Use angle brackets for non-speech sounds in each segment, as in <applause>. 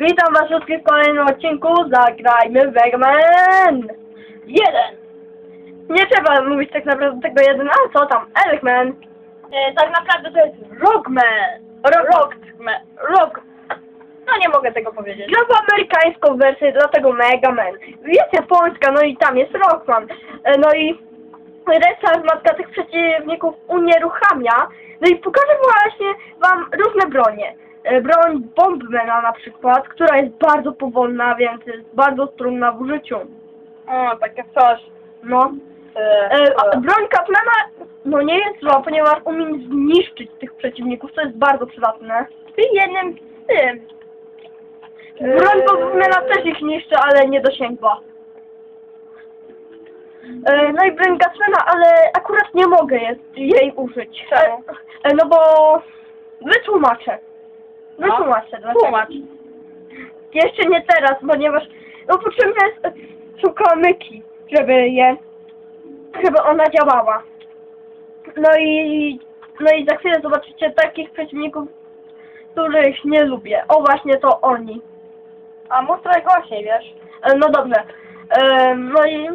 Witam was wszystkich w kolejnym odcinku Zagrajmy w Eggman 1 Nie trzeba mówić tak naprawdę tego jeden, ale co tam, Eggman E, tak naprawdę to jest Rockman. Rockman. Rock. No nie mogę tego powiedzieć. Gram w amerykańską wersję, dlatego Mega Man Jest japońska, no i tam jest Rockman E, No i reszta matka tych przeciwników unieruchamia No i pokażę właśnie wam różne bronie Broń Bombmana na przykład, która jest bardzo powolna, więc jest bardzo trudna w użyciu O, takie coś. No E, E, a e, broń Kaplana no nie jest zła, ponieważ umie zniszczyć tych przeciwników, co jest bardzo przydatne. I jednym z tym. Broń E, Bowmana też ich niszczy, ale nie dosięgła. E, no i broń Gatmana, ale akurat nie mogę jest jej użyć. Czemu? E, no bo wytłumaczę. Wytłumaczę. dlaczego. Tłumacz. Jeszcze nie teraz, ponieważ no potrzebne jest e, szukamyki, żeby je, żeby ona działała. No i, no i za chwilę zobaczycie takich przeciwników, których nie lubię. O właśnie to oni. A mów trochę głośniej, wiesz? E, No dobrze. E, No i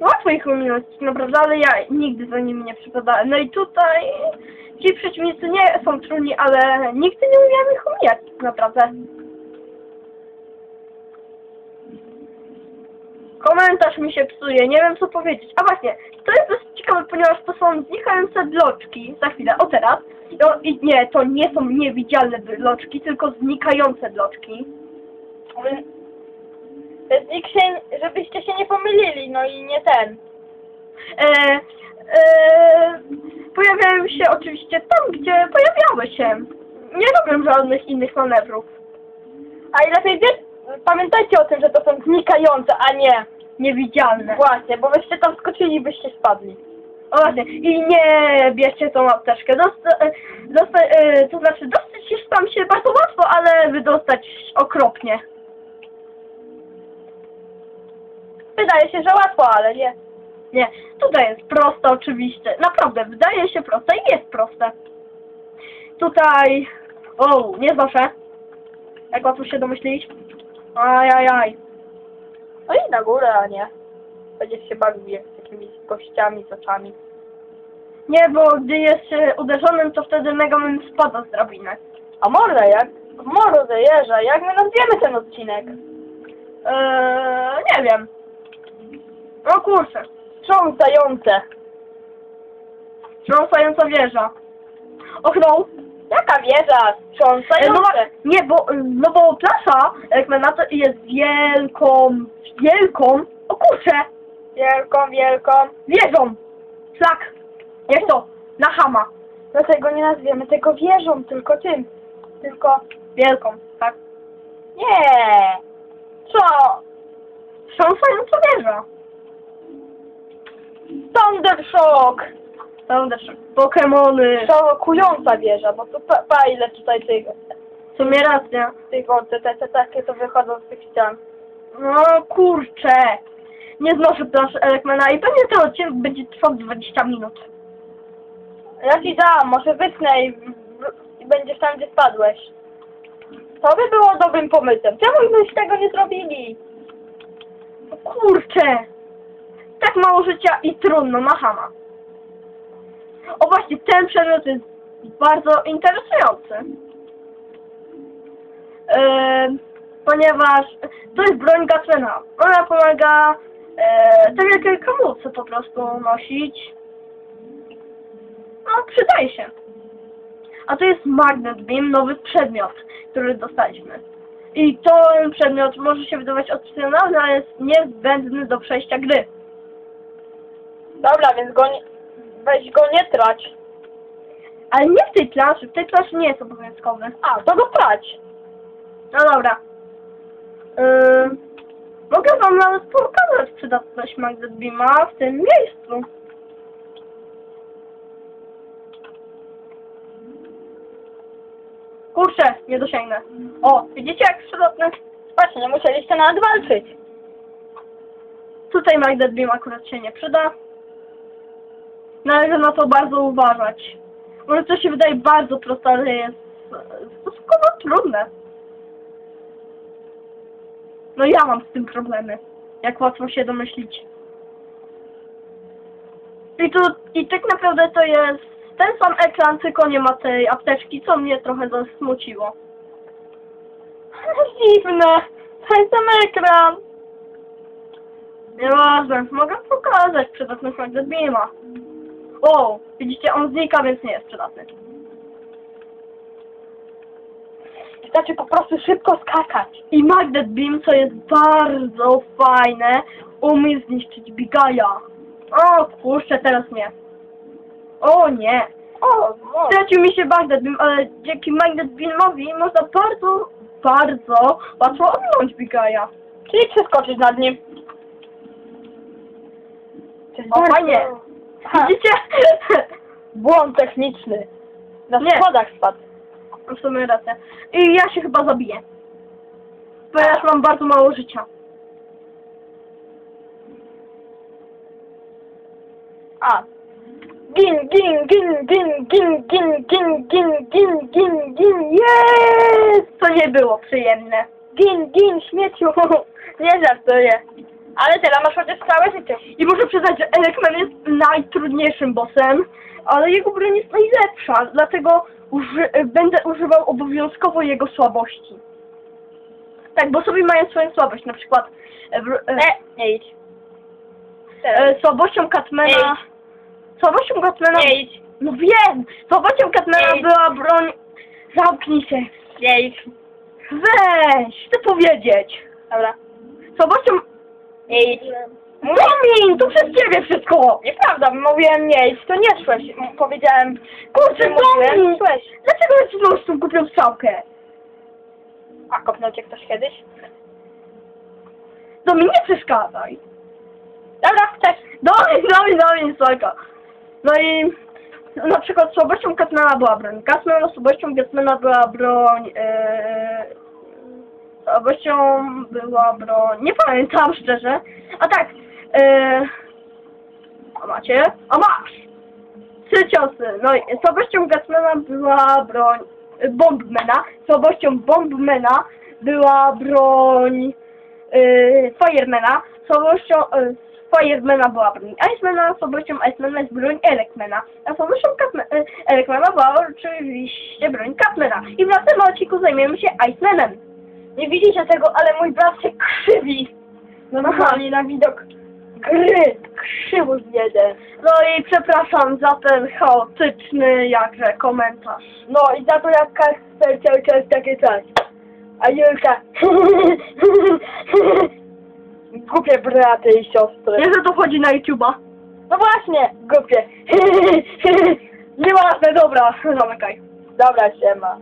łatwo ich ominąć, naprawdę, ale ja nigdy za nimi nie przypadałem. No i tutaj ci przeciwnicy nie są trudni, ale nigdy nie umiałem ich omijać, naprawdę. Komentarz mi się psuje, nie wiem co powiedzieć. A właśnie, to jest dosyć ciekawe, ponieważ to są znikające bloczki. Za chwilę, o teraz. No, i nie, to nie są niewidzialne bloczki, tylko znikające bloczki. Nikt się, żebyście się nie pomylili, no i nie ten. e, e, pojawiają się oczywiście tam, gdzie pojawiały się. Nie robią żadnych innych manewrów. A i lepiej wiesz, pamiętajcie o tym, że to są znikające, a nie Niewidzialne. właśnie, bo byście tam skoczyli byście spadli. O właśnie. I nie bierzcie tą apteczkę. Dosta, e, dosta, e, to znaczy dostać jest tam się bardzo łatwo, ale wydostać okropnie. Wydaje się, że łatwo, ale nie. Nie, tutaj jest proste oczywiście. Naprawdę, wydaje się proste i jest proste. Tutaj... O, nie znoszę. Jak łatwo się domyślić. Ajajaj. No i na górę, a nie. Będziesz się bawił jak z jakimiś kościami, z oczami. Nie, bo gdy jest się uderzonym, to wtedy Mega Man spada z drabiny. A może jak? W morze jeża, jak my nazwiemy ten odcinek? Eee, nie wiem. O kurczę. Trząsające. Trząsająca wieża. Och no. Jaka wieża? E, No, Trząsające. nie, bo, no bo plaża Eggmana to jest wielką, wielką, o kurczę, Wielką, wielką. wieżą. Flak. Jak to? Na hama. Dlatego nie nazwiemy tego wieżą, tylko tym. Tylko... Wielką, tak. Nie. Co? Trząsająca wieża. Thundershock. Prawda, Pokemony. Szokująca wieża, bo tu pa, pa ile tutaj tego, W sumie racja. tego te, te, te takie to wychodzą z tych ścian. No kurczę. Nie znoszę plaż Eggmana i pewnie ten odcinek będzie trwał 20 minut. Ja ci dam, może wytnę i, i będziesz tam, gdzie spadłeś. To by było dobrym pomysłem. Czemu byś tego nie zrobili? O kurczę. Tak mało życia i trudno na hama. O właśnie, ten przedmiot jest bardzo interesujący. Ponieważ to jest broń Gatmana. Ona pomaga e, tak jak po prostu nosić. No, przydaje się. A to jest Magnet Beam, nowy przedmiot, który dostaliśmy. I ten przedmiot może się wydawać opcjonalny, ale jest niezbędny do przejścia gry. Dobra, więc go nie, weź go nie trać. Ale nie w tej planszy, w tej planszy nie jest obowiązkowy. A, to go trać. No dobra. Yy, mogę wam nawet pokazać przydatność Magnet Beama w tym miejscu. Kurczę, nie dosięgnę. O, widzicie jak przydatne? Właśnie, nie musieliście nawet walczyć. Tutaj Magnet Beam akurat się nie przyda. Należy na to bardzo uważać. Może to się wydaje bardzo proste, ale jest stosunkowo trudne. No ja mam z tym problemy, jak łatwo się domyślić. I tu, i tak naprawdę to jest ten sam ekran, tylko nie ma tej apteczki, co mnie trochę zasmuciło. <laughs> Dziwne. Ten sam ekran. Nieważne, mogę pokazać przydatność Magnet O, widzicie, on znika, więc nie jest przydatny. Wystarczy po prostu szybko skakać. I Magnet Beam, co jest bardzo fajne, umie zniszczyć Bigaja. O, kurczę, teraz nie. O nie. O. Stracił mi się Magnet Beam, ale dzięki Magnet Beamowi można bardzo, bardzo łatwo ominąć Bigaja. Czyli przeskoczyć nad nim. To jest O, bardzo- fajnie. Widzicie? błąd techniczny. Na Nie. schodach spadł. W sumie rację. I ja się chyba zabiję. Ponieważ mam bardzo mało życia. A. Gin, gin, gin, gin, gin, gin, gin, gin, gin, gin, gin, jest! To nie było przyjemne. Gin, gin, śmieciu. Nie żartuję. Ale teraz masz chociaż całe życie. I muszę przyznać, że Elecman jest najtrudniejszym bossem, ale jego broń jest najlepsza, dlatego uży będę używał obowiązkowo jego słabości. Tak, bo sobie mają swoją słabość, na przykład e, e, E, idź. E, słabością Catmana... Ej. Słabością Catmana... Nie idź. No wiem! Słabością Catmana Ej. była broń... Zamknij się! Nie idź. Weź! Chcę powiedzieć! Dobra. Słabością... Idź. Domin! To przez ciebie wszystko! Nieprawda, mówiłem nie to nie szłeś. M- Powiedziałem, Kurczę, mówiłem, Domin! szłeś. Dlaczego ja ci z tą kupią strzałkę? A kopnął cię ktoś kiedyś? Domin, nie przeszkadzaj! Dobra, chcesz. Domin, Domin, Domin, spoko! No i... Na przykład słabością Catmana była broń Catmana, słabością Catmana była broń... E, słabością była broń... Nie pamiętam szczerze. A tak... E, a macie? A masz! Trzy ciosy. No i słabością Gatmana była broń y, Bombmana. Słabością Bombmana była broń y, Firemana. Słabością y, Firemana była broń Icemana. Słabością Icemana jest broń Elecmana. A słabością Catma- y, Elecmana była oczywiście broń Catmana. I w następnym odcinku zajmiemy się Icemanem. Nie widzicie tego, ale mój brat się krzywi. Normalnie na widok gry. Krzywo jeden. No i przepraszam za ten chaotyczny jakże komentarz. No i za to jak Kasper cały czas takie coś. A Julka. <laughs> Głupie braty i siostry. Nie, że to chodzi na YouTube'a. No właśnie, głupie. <laughs> Nieważne, dobra, zamykaj. Dobra, siema.